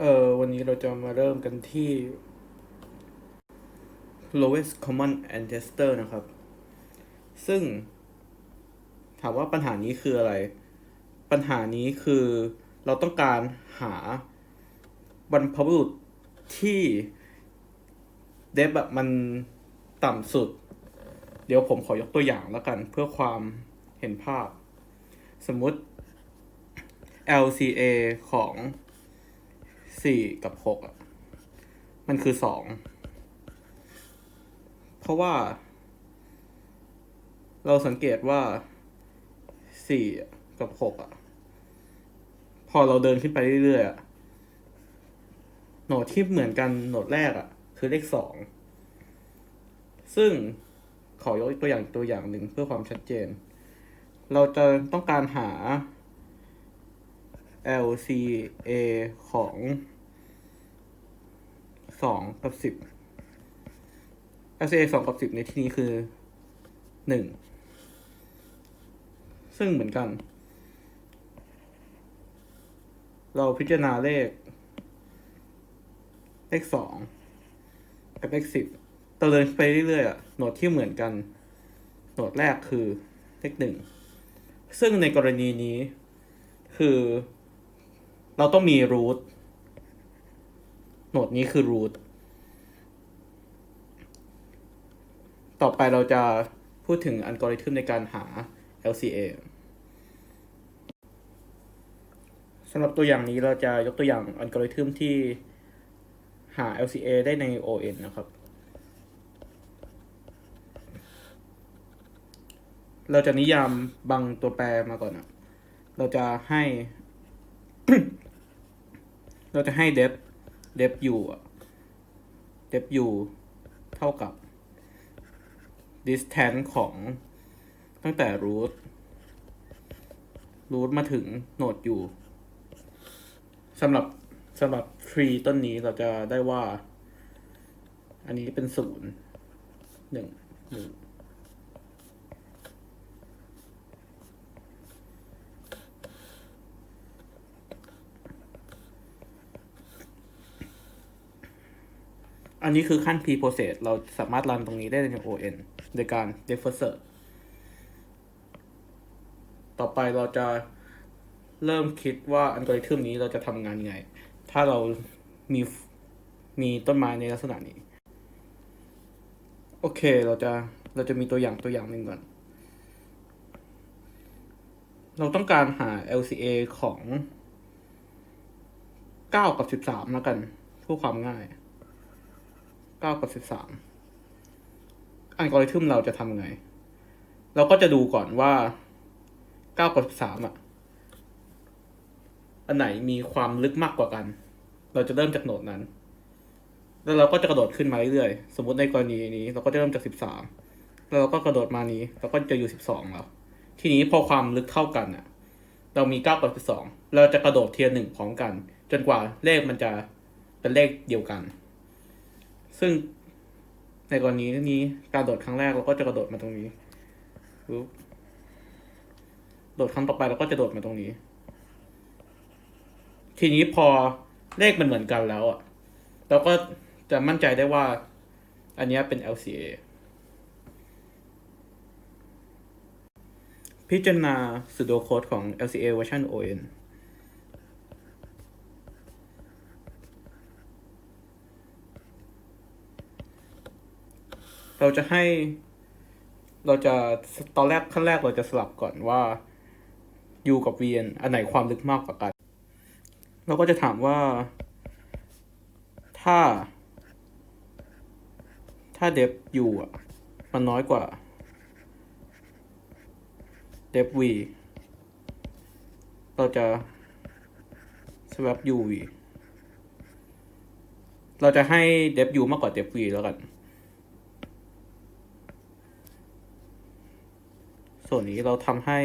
เออวันนี้เราจะมาเริ่มกันที่ lowest common ancestor นะครับ ซึ่ง ถามว่าปัญหานี้คืออะไร ปัญหานี้คือเราต้องการหาบรรพบุรุษที่เดฟแบบมันต่ำสุด เดี๋ยวผมขอยกตัวอย่างแล้วกัน เพื่อความเห็นภาพ สมมุติ LCA ของ สี่กับหกอะ มันคือสอง เพราะว่า เราสังเกตว่าสี่กับหกอะ พอเราเดินขึ้นไปเรื่อยๆอะโหนดที่เหมือนกันโหนดแรกอะ คือเลขสองซึ่งขอยกตัวอย่างตัวอย่างหนึ่งเพื่อความชัดเจน เราจะต้องการหา LCA ของสองกับสิบ LCA สองกับสิบในที่นี้คือหนึ่ง ซึ่งเหมือนกัน เราพิจารณาเลข เลขสองกับเลขสิบเราเดินไปเรื่อยๆอะโหนดที่เหมือนกันโหนดแรกคือเลขหนึ่ง ซึ่งในกรณีนี้คือ เราต้องมี root โหนดนี้คือ root ต่อไปเราจะพูดถึงอัลกอริทึมในการหา LCA สำหรับตัวอย่างนี้เราจะยกตัวอย่างอัลกอริทึมที่หา LCA ได้ใน ON นะครับ เราจะนิยามบางตัวแปรมาก่อนอะเราจะให้ เราจะให้ depth depth u อะ depth u เท่ากับ distance ของตั้งแต่ root root มาถึงโหนด u สำหรับสำหรับ tree ต้นนี้เราจะได้ว่า อันนี้เป็นศูนย์หนึ่งหนึ่ง อันนี้คือขั้น pre process เราสามารถรันตรงนี้ได้ใน ON โดยการ d e f e r s e r ต่อไปเราจะเริ่มคิดว่าอัลกอริทึมนี้เราจะทำงานยังไง ถ้าเรามีมีต้นไม้ในลักษณะนี้ โอเค เราจะเราจะมีตัวอย่างตัวอย่างหนึ่งก่อน เราต้องการหา LCA ของ 9 กับ 13 แล้วกันเพื่อความง่าย เก้ากับสิบสามอัลกอริทึมเราจะทำไง เราก็จะดูก่อนว่าเก้ากับสิบสามอะ อันไหนมีความลึกมากกว่ากัน เราจะเริ่มจากโหนดนั้น แล้วเราก็จะกระโดดขึ้นมาเรื่อยๆ สมมติในกรณีนี้ เราก็จะเริ่มจากสิบสามแล้วเราก็กระโดดมานี้เราก็จะอยู่สิบสองแล้ว ทีนี้พอความลึกเท่ากันอะ เรามีเก้ากับสิบสองเราจะกระโดดเทียร์หนึ่งพร้อมกัน จนกว่าเลขมันจะเป็นเลขเดียวกัน ซึ่งในกรณีนี้การโดดครั้งแรกเราก็จะกระโดดมาตรงนี้ปุ๊บโดดครั้งต่อไปเราก็จะโดดมาตรงนี้ ทีนี้พอเลขมันเหมือนกันแล้วอะ เราก็จะมั่นใจได้ว่า อันนี้เป็น LCA พิจารณา pseudocode ของ LCA version ON เราจะให้ เราจะตอนแรกขั้นแรกเราจะสลับก่อนว่า u กับ v อันไหนความลึกมากกว่ากัน เราก็จะถามว่า ถ้า ถ้า depth u อะ มันน้อยกว่า depth v เราจะ swap u v เราจะให้ depth u มากกว่า depth v แล้วกัน ส่วนนี้เราทำให้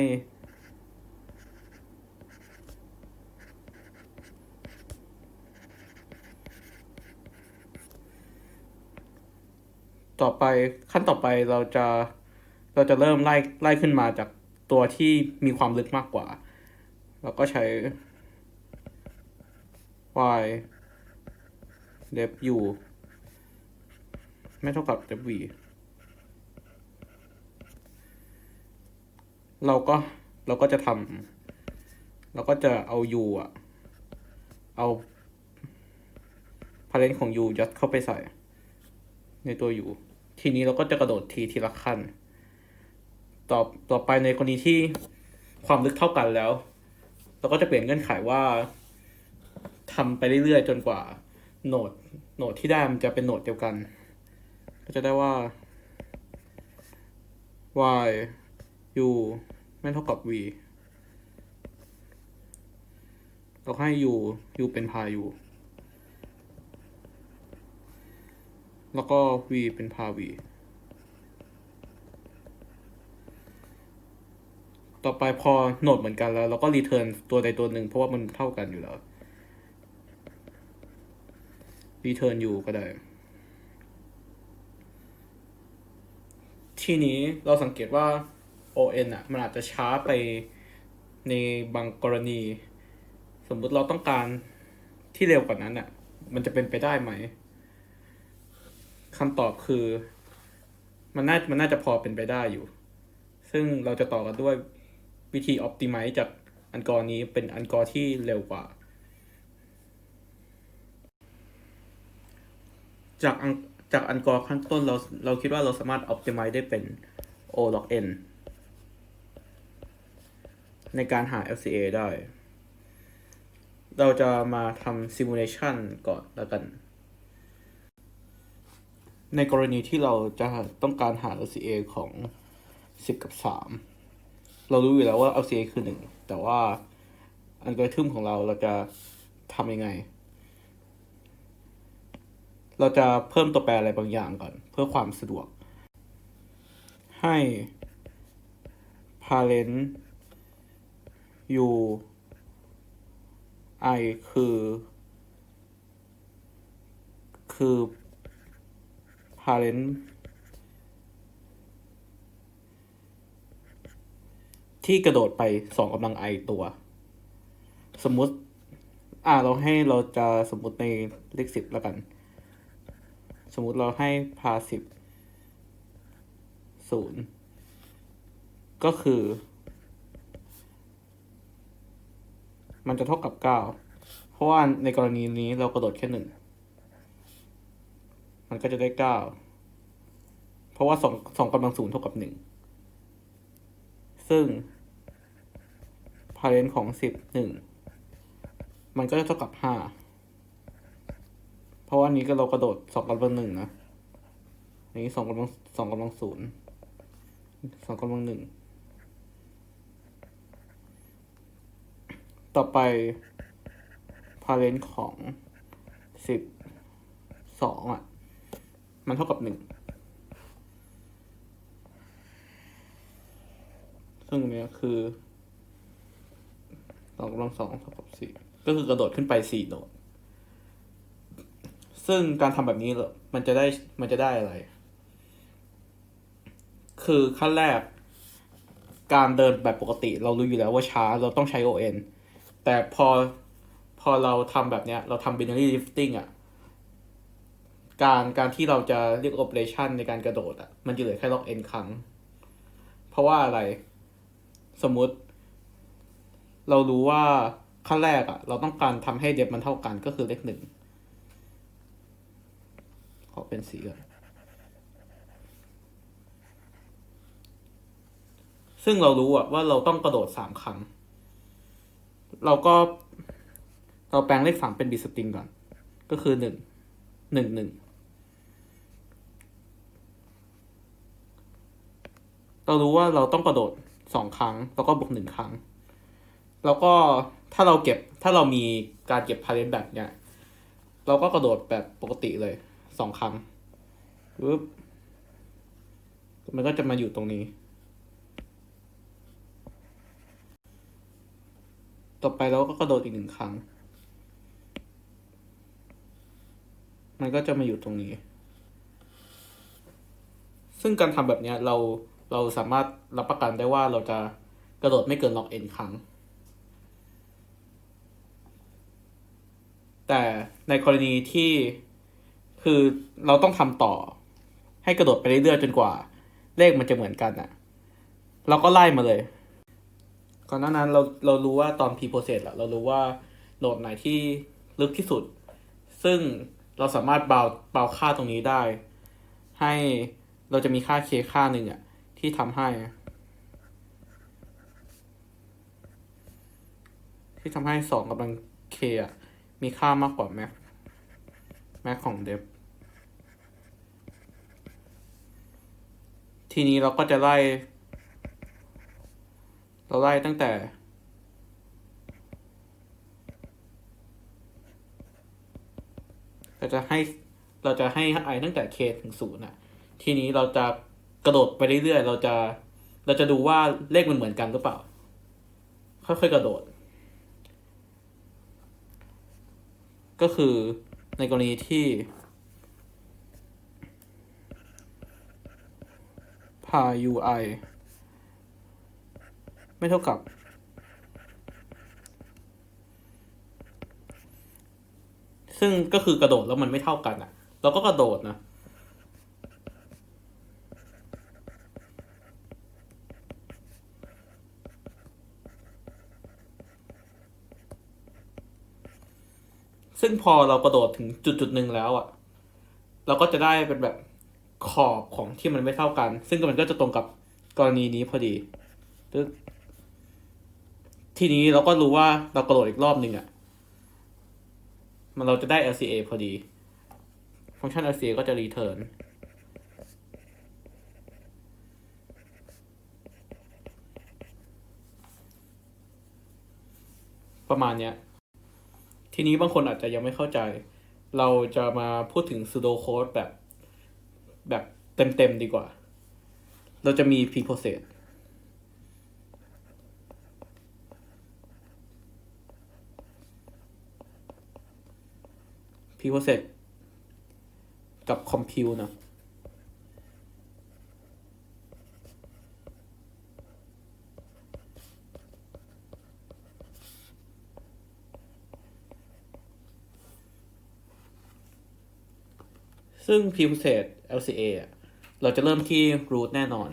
ต่อไปขั้นต่อไปเราจะเราจะเริ่มไล่ไล่ขึ้นมาจากตัวที่มีความลึกมากกว่า เราก็ใช้ y def u ไม่เท่ากับ def เราก็เราก็จะทำเราก็จะเอา u อะ เอา parent ของ u ยัดเข้าไปใส่ ในตัว u ทีนี้เราก็จะกระโดดทีทีละขั้น ต่อต่อไปในกรณีที่ความลึกเท่ากันแล้ว เราก็จะเปลี่ยนเงื่อนไขว่าทำไปเรื่อยๆ จนกว่าโหนดโหนดที่ได้มันจะเป็นโหนดเดียวกัน ก็จะได้ว่า y u ไม่เท่ากับ v เราให้ u u เป็นพา u แล้วก็ v เป็นพา v ต่อไปพอโหนดเหมือนกันแล้วเราก็รีเทิร์นตัวใดตัวหนึ่งเพราะว่ามันเท่ากันอยู่แล้วรีเทิร์นอยู่ก็ได้ทีนี้เราสังเกตว่า ON อะมันอาจจะช้าไปในบางกรณี สมมุติเราต้องการที่เร็วกว่านั้นอะ มันจะเป็นไปได้ไหมคำตอบคือ มันน่ามันน่าจะพอเป็นไปได้อยู่ ซึ่งเราจะต่อกันด้วยวิธี optimize จากอันกอร์นี้เป็นอันกอร์ที่เร็วกว่า จากอันจากอันกอร์ขั้นต้นเราเราคิดว่าเราสามารถ optimize ได้เป็น o log n ในการหา FCA ได้ เราจะมาทำ simulation ก่อนแล้วกัน ในกรณีที่เราจะต้องการหา LCA ของ 10 กับ 3 เรารู้อยู่แล้วว่า LCA คือ 1 แต่ว่าอัลกอริทึมของเราเราจะทำยังไง เราจะเพิ่มตัวแปรอะไรบางอย่างก่อน เพื่อความสะดวก ให้ parent u i คือ คือ parent ที่กระโดดไปสองกำลัง i ตัว สมมุติ อ่าเราให้เราจะสมมุติในเลขสิบแล้วกัน สมมุติเราให้พาสิบศูนย์ก็คือ มันจะเท่ากับเก้าเพราะว่าในกรณีนี้เรากระโดดแค่หนึ่งมันก็จะได้เก้าเพราะว่าสองสองกำลังศูนย์เท่ากับหนึ่งซึ่ง parent ของสิบหนึ่งมันก็จะเท่ากับห้าเพราะว่านี้ก็เรากระโดดสองกำลังหนึ่งนะนนี้สองกำลังสองกำลังศูนย์สองกำลังหนึ่ง ต่อไป parent ของสิบสองอะ มันเท่ากับหนึ่งซึ่งเนี้ยคือสองกำลังสองเท่ากับสี่ก็คือกระโดดขึ้นไปสี่โดด ซึ่งการทำแบบนี้มันจะได้มันจะได้อะไร คือขั้นแรก การเดินแบบปกติ เรารู้อยู่แล้วว่าช้าเราต้องใช้ ON แต่พอพอเราทำแบบเนี้ย เราทำ binary lifting อะ การการที่เราจะเรียก operation ในการกระโดดอะ มันจะเหลือแค่ log n ครั้ง เพราะว่าอะไร สมมุติ เรารู้ว่าขั้นแรกอะเราต้องการทำให้เดฟมันเท่ากันก็คือเลขหนึ่งขอเป็นสีก่อนซึ่งเรารู้อะว่าเราต้องกระโดดสามครั้ง เราก็ เราแปลงเลขสามเป็นบีสตริงก่อน ก็คือหนึ่งหนึ่งหนึ่งเรารู้ว่าเราต้องกระโดดสองครั้ง แล้วก็บวกหนึ่งครั้ง แล้วก็ถ้าเราเก็บถ้าเรามีการเก็บพาเลนแบบเนี้ยเราก็กระโดดแบบปกติเลยสองครั้งปึ๊บมันก็จะมาอยู่ตรงนี้ ต่อไปเราก็กระโดดอีกหนึ่งครั้ง มันก็จะมาอยู่ตรงนี้ ซึ่งการทำแบบเนี้ยเราเราสามารถรับประกันได้ว่าเราจะกระโดดไม่เกินล็อกเอ็นครั้ง แต่ในกรณีที่คือเราต้องทำต่อ ให้กระโดดไปเรื่อยๆจนกว่า เลขมันจะเหมือนกันอะเราก็ไล่มาเลย ก่อนหน้านั้นเราเรารู้ว่าตอน p process อะเรารู้ว่าโหลดไหนที่ลึกที่สุด ซึ่งเราสามารถเบาเบาค่าตรงนี้ได้ ให้เราจะมีค่า k ค่าหนึ่งอะที่ทำให้ ที่ทำให้สองกำลัง k อะมีค่ามากกว่าแม็กแม็กของเดฟทีนี้เราก็จะไล่ เราไล่ตั้งแต่เราจะให้เราจะให้ไอตั้งแต่ k ถึงศูนย์อะ ทีนี้เราจะกระโดดไปเรื่อยๆ เราจะ เราจะดูว่าเลขมันเหมือนกันหรือเปล่า ค่อยๆกระโดด ก็คือในกรณีที่ พา ui ไม่เท่ากับ ซึ่งก็คือกระโดดแล้วมันไม่เท่ากันอะ เราก็กระโดดนะซึ่งพอเรากระโดดถึงจุดจุดหนึ่งแล้วอะ เราก็จะได้เป็นแบบขอบของที่มันไม่เท่ากัน ซึ่งมันก็จะตรงกับกรณีนี้พอดีตึ๊ ทีนี้เราก็รู้ว่าเรากระโดดอีกรอบหนึ่งอะ มันเราจะได้ LCA พอดี ฟังก์ชัน LCA ก็จะ return ประมาณเนี้ย ทีนี้บางคนอาจจะยังไม่เข้าใจ เราจะมาพูดถึง pseudo code แบบ แบบเต็มๆดีกว่า เราจะมี preprocess ีพิวเซตกับคอมพิวนะซึ่งพิวเซต LCA เราจะเริ่มที่ root แน่นอน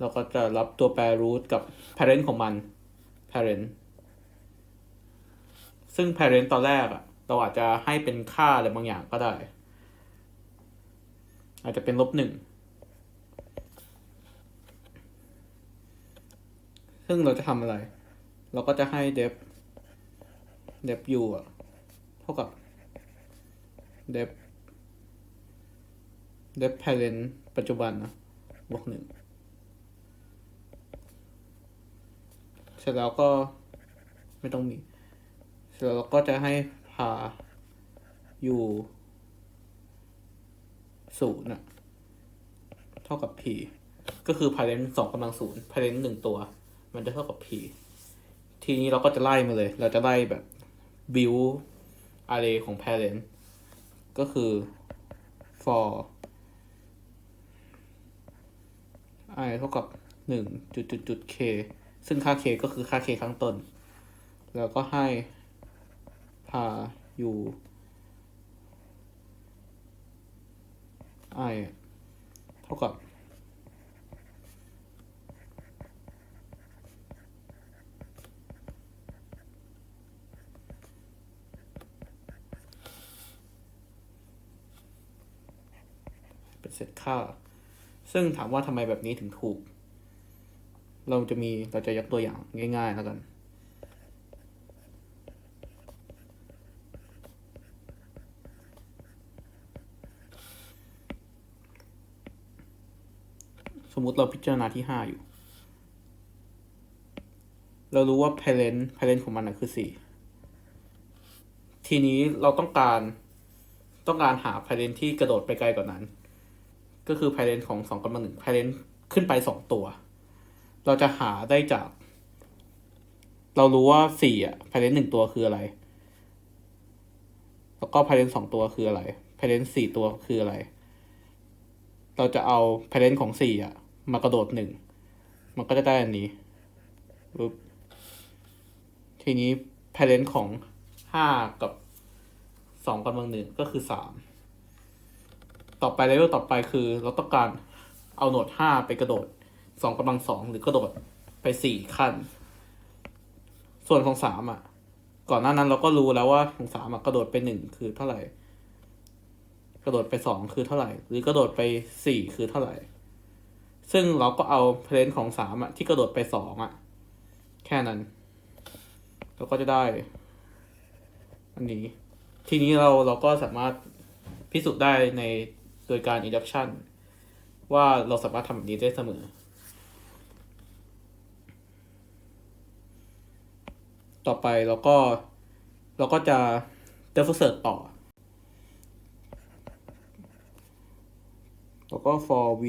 เราก็จะรับตัวแปร root กับ parent ของมัน parent ซึ่ง parent ตอนแรกอะ เราอาจจะให้เป็นค่าอะไรบางอย่างก็ได้ อาจจะเป็นลบหนึ่งซึ่งเราจะทำอะไร เราก็จะให้ def def u อะเท่ากับ def def parent ปัจจุบันนะบวกหนึ่งเสร็จแล้วก็ไม่ต้องมี เสร็จแล้วเราก็จะให้าอยู่ศูนย์อะเท่ากับ p ก็คือ parent สองกำลังศูนย์ parent หนึ่งตัว มันจะเท่ากับ p ทีนี้เราก็จะไล่มาเลย เราจะไล่แบบ view array ของ parent ก็คือ for i เท่ากับหนึ่งจุดจุดจุด k ซึ่งค่า k ก็คือค่า k ข้างต้น แล้วก็ให้ พาอยู่ i เท่ากับ เป็นเซตค่า ซึ่งถามว่าทำไมแบบนี้ถึงถูก เราจะมี เราจะยกตัวอย่างง่ายๆแล้วกัน สมมุติเราพิจารณาที่ห้าอยู่ เรารู้ว่า parent parent ของมันนะคือสี่ทีนี้เราต้องการต้องการหา parent ที่กระโดดไปไกลกว่านั้น ก็คือ parent ของสองกำลังหนึ่ง parent ขึ้นไปสองตัว เราจะหาได้จาก เรารู้ว่าสี่อะ parent หนึ่งตัวคืออะไร แล้วก็ parent สองตัวคืออะไร parent สี่ตัวคืออะไร เราจะเอา parent ของสี่อะ มากระโดดหนึ่ง มันก็จะได้อันนี้ปึ๊บทีนี้ parent ของห้ากับสองกำลังหนึ่งก็คือสามต่อไปเลเวลต่อไปคือเราต้องการเอาโหนดห้าไปกระโดดสองกำลังสองหรือกระโดดไปสี่ขั้น ส่วนของสามอะ ก่อนหน้านั้นเราก็รู้แล้วว่าของสามอะกระโดดไปหนึ่งคือเท่าไหร่ กระโดดไปสองคือเท่าไหร่ หรือกระโดดไปสี่คือเท่าไหร่ ซึ่งเราก็เอาเพลนของสามอะที่กระโดดไปสองอะแค่นั้น เราก็จะได้ อันนี้ ทีนี้เราเราก็สามารถพิสูจน์ได้ในโดยการ induction ว่าเราสามารถทำแบบนี้ได้เสมอ ต่อไปเราก็เราก็จะ d e f s e r ต่อ แล้วก็ for v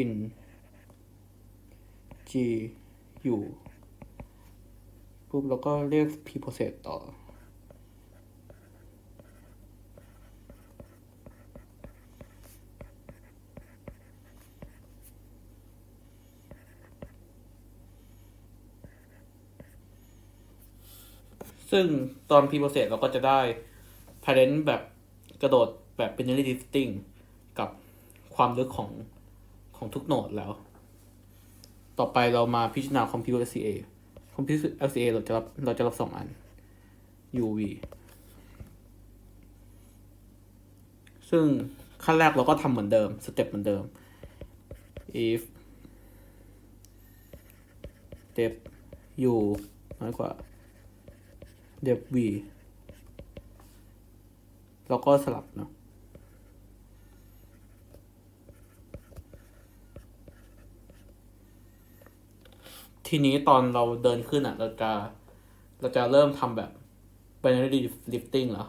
in g u ปุ๊บแล้วก็เรียก p process ต่อ ซึ่งตอน p process เราก็จะได้ parent แบบกระโดดแบบ binary drifting กับความลึกของ ของทุกโหนดแล้ว ต่อไปเรามาพิจารณา compute LCA compute LCA เราจะรับเราจะรับสองอัน UV ซึ่งขั้นแรกเราก็ทำเหมือนเดิม สเต็ปเหมือนเดิม if depth u น้อยกว่า depth v แล้วก็สลับเนาะ ทีนี้ตอนเราเดินขึ้นอะ เราจะเราจะเริ่มทำแบบ binary lifting แล้ว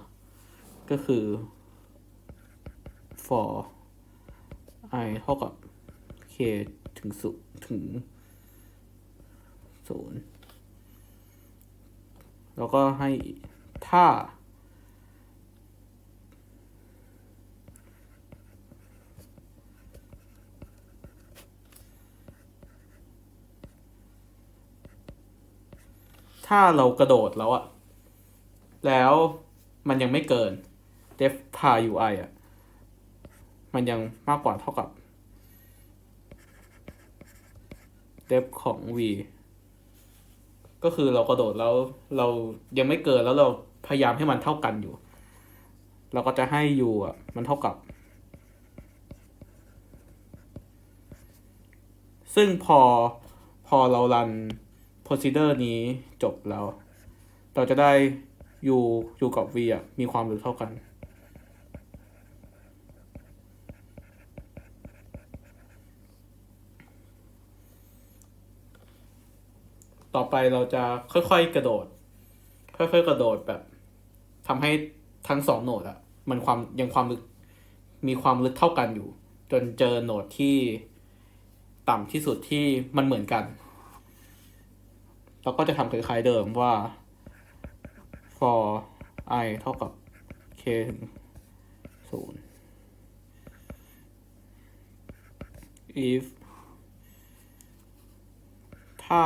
ก็คือ for i เท่ากับ k ถึงศูนย์ถึงศูนย์แล้วก็ให้ถ้า ถ้าเรากระโดดแล้วอะแล้วมันยังไม่เกิน def พา ui อะมันยังมากกว่าเท่ากับ def ของ v ก็คือเรากระโดดแล้วเรายังไม่เกินแล้วเราพยายามให้มันเท่ากันอยู่ เราก็จะให้ u อะมันเท่ากับ ซึ่งพอพอเรารัน procedure นี้จบแล้ว เราจะได้ u u กับ v อะมีความลึกเท่ากัน ต่อไปเราจะค่อยๆกระโดด ค่อยๆกระโดดแบบทำให้ทั้งสองโหนดอะมันความยังความลึกมีความลึกเท่ากันอยู่ จนเจอโหนดที่ต่ำที่สุดที่มันเหมือนกัน เราก็จะทำคล้ายๆเดิมว่า for i เท่ากับ k ถึงศูนย์ if ถ้า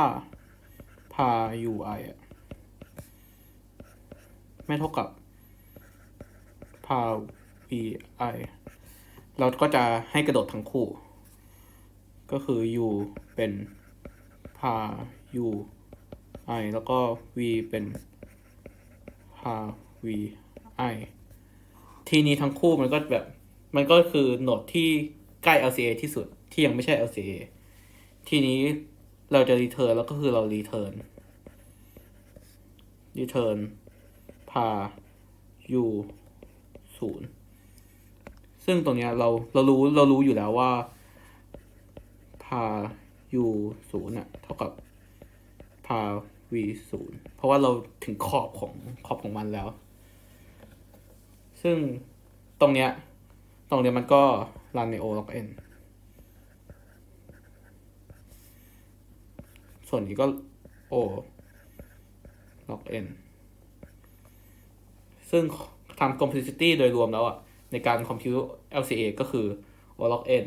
พา ui อะไม่เท่ากับพา vi เราก็จะให้กระโดดทั้งคู่ ก็คือ u เป็นพา u i แล้วก็ v เป็นพา v i ทีนี้ทั้งคู่มันก็แบบ มันก็คือโหนดที่ใกล้ LCA ที่สุดที่ยังไม่ใช่ LCA ทีนี้เราจะ return แล้วก็คือเรา return return พา u ศูนย์ซึ่งตรงเนี้ยเราเรารู้เรารู้อยู่แล้วว่าพา u ศูนย์อะเท่ากับพา v ศูนย์เพราะว่าเราถึงขอบของขอบของมันแล้ว ซึ่งตรงเนี้ย ตรงเนี้ยมันก็รันใน o log n ส่วนนี้ก็ o log n ซึ่งทำ complexity โดยรวมแล้วอะในการ compute LCA ก็คือ o log n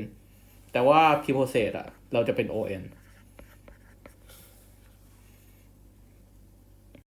แต่ว่า p process อะเราจะเป็น on